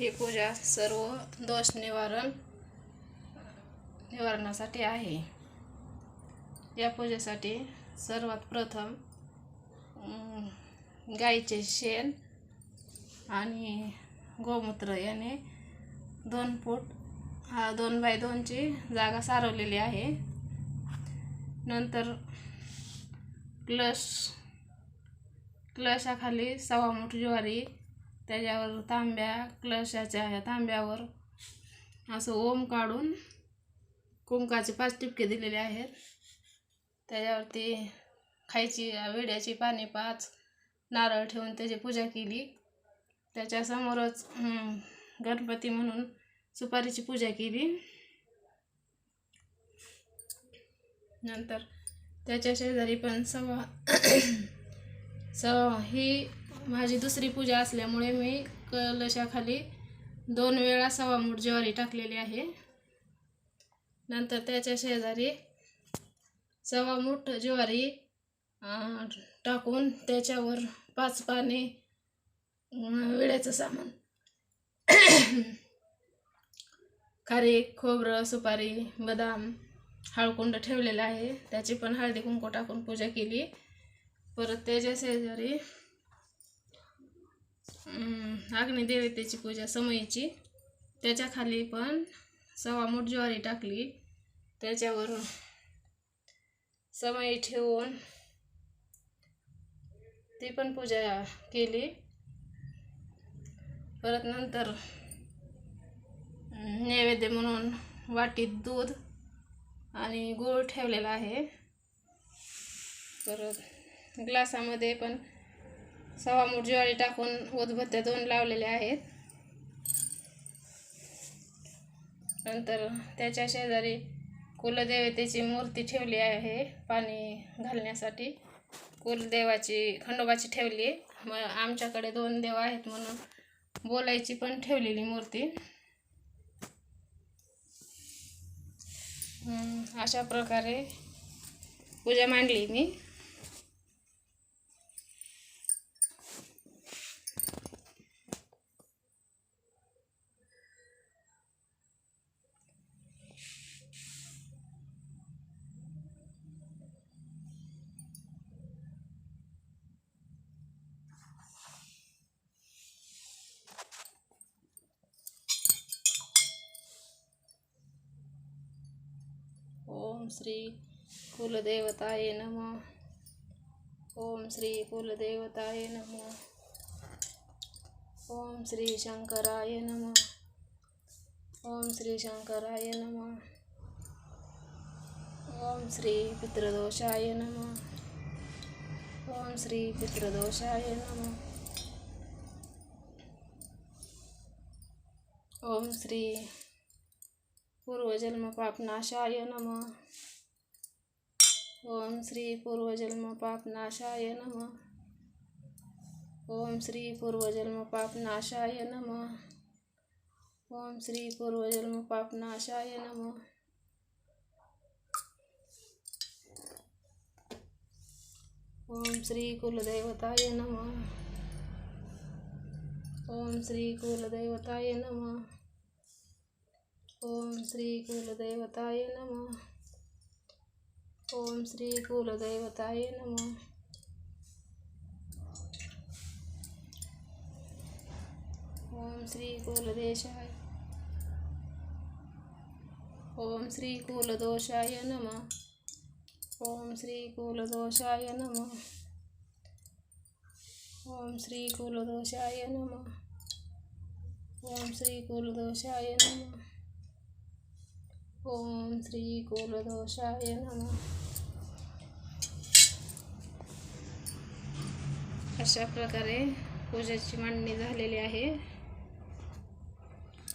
ही पूजा सर्व दोष निवारण निवारणासाठी आहे. या पूजेसाठी सर्वात प्रथम गाईचे शेण आणि गोमूत्र याने दोन फूट हा दोन बाय दोनची जागा सारवलेली आहे. नंतर क्लश क्लशाखाली सव्वा मूठ ज्वारी त्याच्यावर तांब्या क्लशाच्या ह्या तांब्यावर असं ओम काढून कुंकाचे पाच टिपके दिलेले आहेत. त्याच्यावरती खायची विड्याची पाने पाच नारळ ठेवून त्याची पूजा केली. त्याच्यासमोरच गणपती म्हणून सुपारीची पूजा केली. नंतर त्याच्या शेजारी पण सवा स ही माझी दुसरी पूजा असल्यामुळे मी कलशाखाली दोन वेळा सवा मूठ ज्वारी टाकलेली आहे. नंतर त्याच्या शेजारी सवा मूठ ज्वारी टाकून त्याच्यावर पाच पाने विड्याचं सामान. खारीक खोबरं सुपारी बदाम हळकुंड ठेवलेलं आहे. त्याची पण हळदी कुंकू टाकून पूजा केली. परत त्याच्या शेजारी अग्निदेवतेची पूजा समयीची त्याच्याखाली पण सव्वा मूठ ज्वारी टाकली. त्याच्यावर समई ठेवून ती पण पूजा केली. परत नंतर नैवेद्य म्हणून वाटीत दूध आणि गूळ ठेवलेला आहे. परत ग्लासामध्ये पण सव्वा मूठ ज्वारी टाकून उदबत्त्या दोन लावलेल्या आहेत. नंतर त्याच्या शेजारी कुलदेवतेची मूर्ती ठेवली आहे पाणी घालण्यासाठी. कुलदेवाची खंडोबाची ठेवली मग आमच्याकडे दोन देव आहेत म्हणून बोलायची पण ठेवलेली मूर्ती. अशा प्रकारे पूजा मांडली मी. ओम श्री कुलदेवताय नमः। ओम श्री कुलदेवताय नमः। ओम श्री शंकराय नमः। ओम श्री शंकराय नमः। ओम श्री पितृदोषाय नमः। ओम श्री पितृदोषाय नमः। ओम श्री पूर्वजन्म पापनाशाय नमः। ओम श्री पूर्वजन्म पापनाशाय नमः। ओम श्री पूर्वजन्म पापनाशाय नमः। ओम श्री पूर्वजन्म पापनाशाय नमः। ओम श्री कुलदेवताय नमः। ओम श्री कुलदेवताय नमः। ओम श्री कुलदेवताय नमः। ओम श्री कुलदेवताय नमः। ओम श्री कुलदेशाय। ओम श्री कुलदोषाय नमः। ओम श्री कुलदोषाय नमः। ओम श्री कुलदोषाय नमः। ओम श्री कुलदोषाय नमः। ओम श्री कुलदोषाय नम अशा प्रकारे पूजेची मांडणी झालेली आहे.